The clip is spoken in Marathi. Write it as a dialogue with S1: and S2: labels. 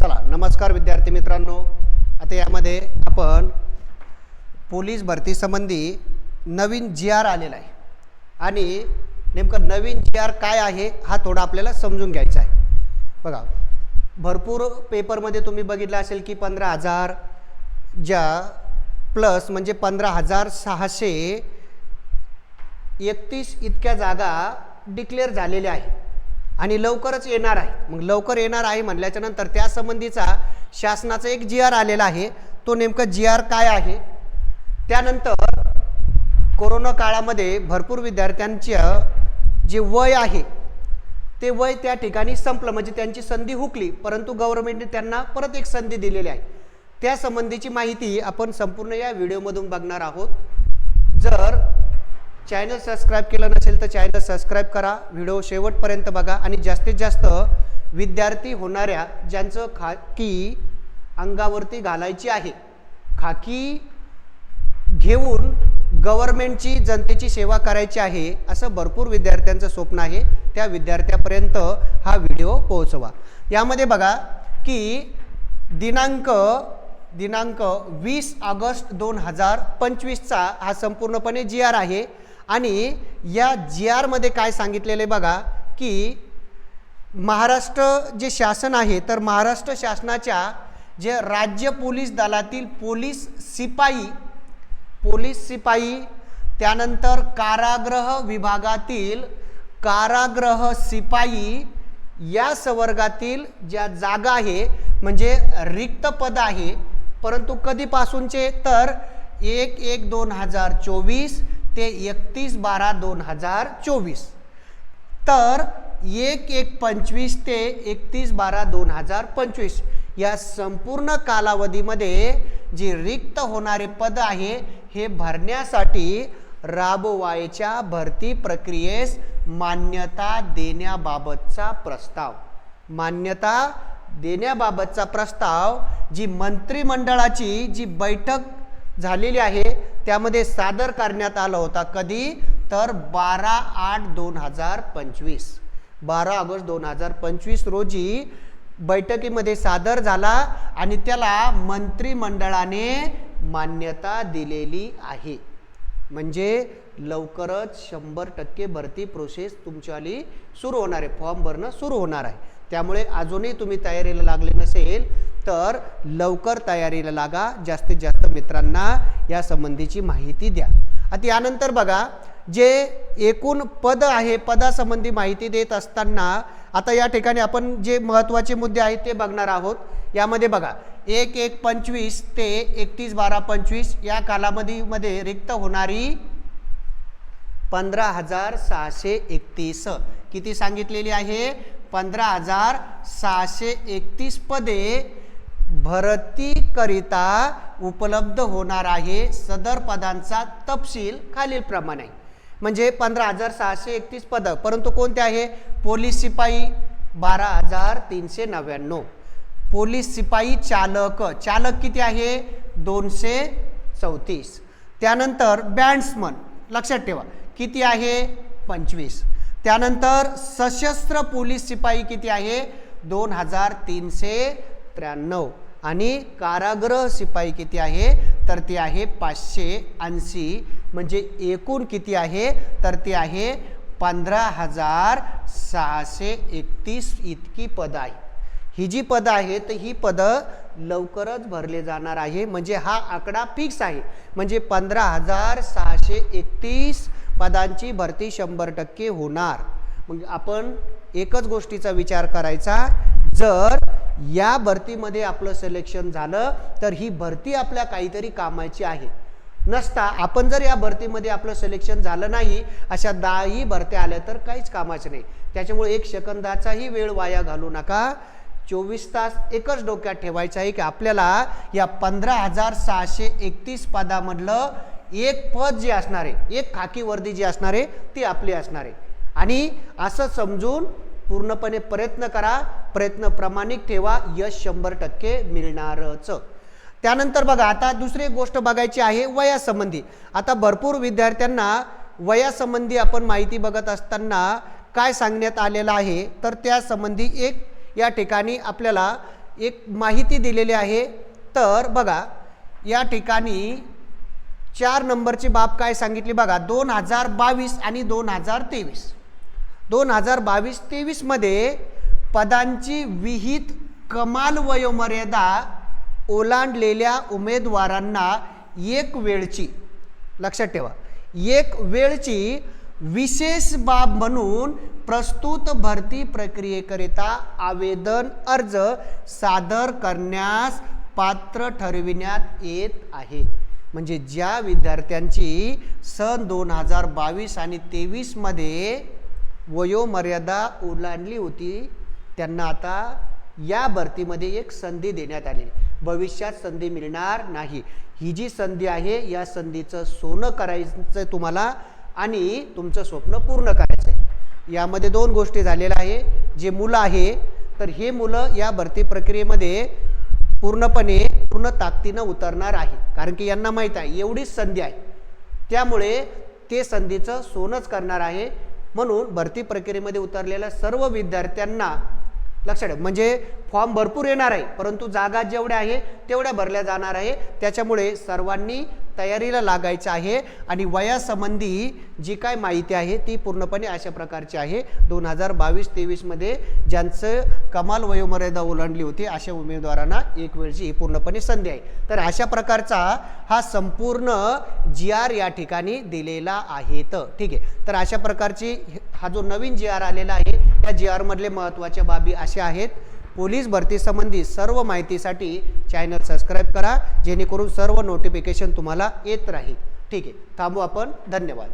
S1: चला नमस्कार विद्यार्थी मित्रांनो. आता यामध्ये आपण पोलीस भरतीसंबंधी नवीन जी आर आलेला आहे. आणि नेमकं नवीन जी आर काय आहे हा थोडा आपल्याला समजून घ्यायचा आहे. बघा भरपूर पेपरमध्ये तुम्ही बघितलं असेल की पंधरा हजार ज्या प्लस म्हणजे पंधरा हजार सहाशे एकतीस इतक्या जागा डिक्लेअर झालेल्या आहेत. आणि लवकरच येणार आहे. मग लवकर येणार आहे म्हणल्याच्या नंतर त्या संबंधीचा शासनाचा एक जी आर आलेला आहे. तो नेमकं जी आर काय आहे? त्यानंतर कोरोना काळामध्ये भरपूर विद्यार्थ्यांचं जे वय आहे ते वय त्या ठिकाणी संपलं. म्हणजे त्यांची संधी हुकली परंतु गव्हर्नमेंटने त्यांना परत एक संधी दिलेली आहे. त्या संबंधीची माहिती आपण संपूर्ण या व्हिडिओमधून बघणार आहोत. जर चॅनल सबस्क्राईब केलं नसेल तर चॅनल सबस्क्राईब करा. व्हिडिओ शेवटपर्यंत बघा. आणि जास्तीत जास्त विद्यार्थी होणाऱ्या ज्यांचं खाकी अंगावरती घालायची आहे खाकी घेऊन गव्हर्नमेंटची जनतेची सेवा करायची आहे असं भरपूर विद्यार्थ्यांचं स्वप्न आहे. त्या विद्यार्थ्यापर्यंत हा व्हिडिओ पोहोचवा. यामध्ये बघा की दिनांक दिनांक वीस ऑगस्ट दोन हजार पंचवीसचा हा संपूर्णपणे जी आर आहे. आणि या जी आरमध्ये काय सांगितलेलं आहे बघा की महाराष्ट्र जे शासन आहे तर महाराष्ट्र शासनाच्या जे राज्य पोलीस दलातील पोलीस शिपाई पोलीस शिपाई त्यानंतर कारागृह विभागातील कारागृह शिपाई या संवर्गातील ज्या जागा आहे म्हणजे रिक्त पद आहे परंतु कधीपासूनचे? तर एक एक दोन हजार चोवीस ते एकतीस बारा दोन हजार चोवीस. तर एक एक पंचवीस ते एकतीस बारा दोन हजार पंचवीस या संपूर्ण कालावधीमध्ये जे रिक्त होणारे पद आहे हे भरण्यासाठी राबवायच्या भरती प्रक्रियेस मान्यता देण्याबाबतचा प्रस्ताव. मान्यता देण्याबाबतचा प्रस्ताव जी मंत्रिमंडळाची जी बैठक झालेली आहे. त्यामध्ये सादर करण्यात आला होता कधी? तर बारा आठ दोन हजार पंचवीस. बारा ऑगस्ट दोन हजार पंचवीस रोजी बैठकीमध्ये सादर झाला आणि त्याला मंत्रिमंडळाने मान्यता दिलेली आहे. म्हणजे लवकरच शंभर टक्के भरती प्रोसेस तुमच्यावाली सुरू होणार आहे. फॉर्म भरणं सुरू होणार आहे. त्यामुळे अजूनही तुम्ही तयारीला लागले नसेल तर लवकर तयारीला लागा जास्तीत जास्त मित्रांना या संबंधीची माहिती द्या. आता यानंतर बघा जे एकूण पद आहे पदासंबंधी माहिती देत असताना आता या ठिकाणी आपण जे महत्त्वाचे मुद्दे आहेत ते बघणार आहोत. यामध्ये बघा एक एक पंचवीस ते एकतीस बारा पंचवीस या कालावधीमध्ये रिक्त होणारी पंधरा हजार सहाशे एकतीस. किती सांगितलेली आहे? पंधरा हजार सहाशे एकतीस पदे भरतीकरिता उपलब्ध होणार आहे सदर पदांचा तपशील खालीलप्रमाणे. आहे म्हणजे पंधरा हजार सहाशे एकतीस पदं परंतु कोणते आहे? पोलीस शिपाई बारा हजार तीनशे नव्याण्णव. पोलीस शिपाई चालक चालक किती आहे? दोनशे चौतीस. त्यानंतर बँड्समन लक्षात ठेवा किती आहे? पंचवीस. त्यानंतर सशस्त्र पोलीस शिपाई किती आहे? दोन हजार तीनशे त्र्याण्णव. आणि कारागृह शिपाई किती आहे? तर ती आहे पाचशे ऐंशी. म्हणजे एकूण किती आहे? तर ती आहे पंधरा हजार सहाशे एकतीस इतकी पदं आहे. ही जी पदं आहेत ही पदं लवकरच भरले जाणार आहे. म्हणजे हा आकडा फिक्स आहे. म्हणजे पंधरा हजार सहाशे एकतीस पदांची भरती शंभर टक्के होणार. मग आपण एकच गोष्टीचा विचार करायचा. जर या भरतीमध्ये आपलं सिलेक्शन झालं तर ही भरती आपल्या काहीतरी कामाची आहे. नसता आपण जर या भरतीमध्ये आपलं सिलेक्शन झालं नाही अशा दहाही भरत्या आल्या तर काहीच कामाचं नाही. त्याच्यामुळे एक सेकंदाचाही वेळ वाया घालू नका. चोवीस तास एकच डोक्यात ठेवायचं आहे की आपल्याला या पंधरा हजार सहाशे एकतीस पदामधलं एक पद जे असणार आहे एक खाकी वर्दी जी असणार आहे ती आपली असणार आहे. आणि असं समजून पूर्णपणे प्रयत्न करा प्रयत्न प्रामाणिक ठेवा यश शंभर टक्के मिळणारच. त्यानंतर बघा आता दुसरी गोष्ट बघायची आहे वयासंबंधी. आता भरपूर विद्यार्थ्यांना वयासंबंधी आपण माहिती बघत असताना काय सांगण्यात आलेलं आहे तर त्यासंबंधी एक या ठिकाणी आपल्याला एक माहिती दिलेली आहे. तर बघा या ठिकाणी चार नंबरची बाब काय सांगितली बघा दोन हजार बावीस आणि दोन हजार तेवीस. दोन हजार बावीस तेवीसमध्ये पदांची विहित कमाल वयोमर्यादा ओलांडलेल्या उमेदवारांना एक वेळची लक्षात ठेवा एक वेळची विशेष बाब म्हणून प्रस्तुत भरती प्रक्रियेकरिता आवेदन अर्ज सादर करण्यास पात्र ठरविण्यात येत आहे. म्हणजे ज्या विद्यार्थ्यांची सन दोन हजार बावीस आणि तेवीसमध्ये वयोमर्यादा ओलांडली होती त्यांना आता या भरतीमध्ये एक संधी देण्यात आलेली भविष्यात संधी मिळणार नाही. ही जी संधी आहे या संधीचं सोनं करायचं तुम्हाला आणि तुमचं स्वप्न पूर्ण करायचं आहे यामध्ये दोन गोष्टी झालेल्या आहे. जे मुलं आहे तर हे मुलं या भरती प्रक्रियेमध्ये पूर्णपणे पूर्ण ताकदीनं उतरणार आहे. कारण की यांना माहीत आहे एवढीच संधी आहे. त्यामुळे ते संधीचं सोनच करणार आहे. म्हणून भरती प्रक्रियेमध्ये उतरलेल्या सर्व विद्यार्थ्यांना लक्षात ठेवा. म्हणजे फॉर्म भरपूर येणार आहे परंतु जागा जेवढ्या आहे तेवढ्या भरल्या जाणार आहे. त्याच्यामुळे सर्वांनी तयारीला लागायचं आहे आणि वयासंबंधी जी काय माहिती आहे ती पूर्णपणे अशा प्रकारची आहे. दोन हजार बावीस तेवीसमध्ये ज्यांचं कमाल वयोमर्यादा ओलांडली होती अशा उमेदवारांना एक वेळची ही पूर्णपणे संधी आहे. तर अशा प्रकारचा हा संपूर्ण जी आर या ठिकाणी दिलेला आहे. तर ठीक आहे. तर अशा प्रकारची हा जो नवीन जी आर आलेला आहे या जी आरमधले महत्त्वाच्या बाबी अशा आहेत. पोलीस भरतीसंबंधी सर्व माहितीसाठी चॅनल सबस्क्राईब करा जेणेकरून सर्व नोटिफिकेशन तुम्हाला येत राहील. ठीक आहे. थांबू आपण. धन्यवाद.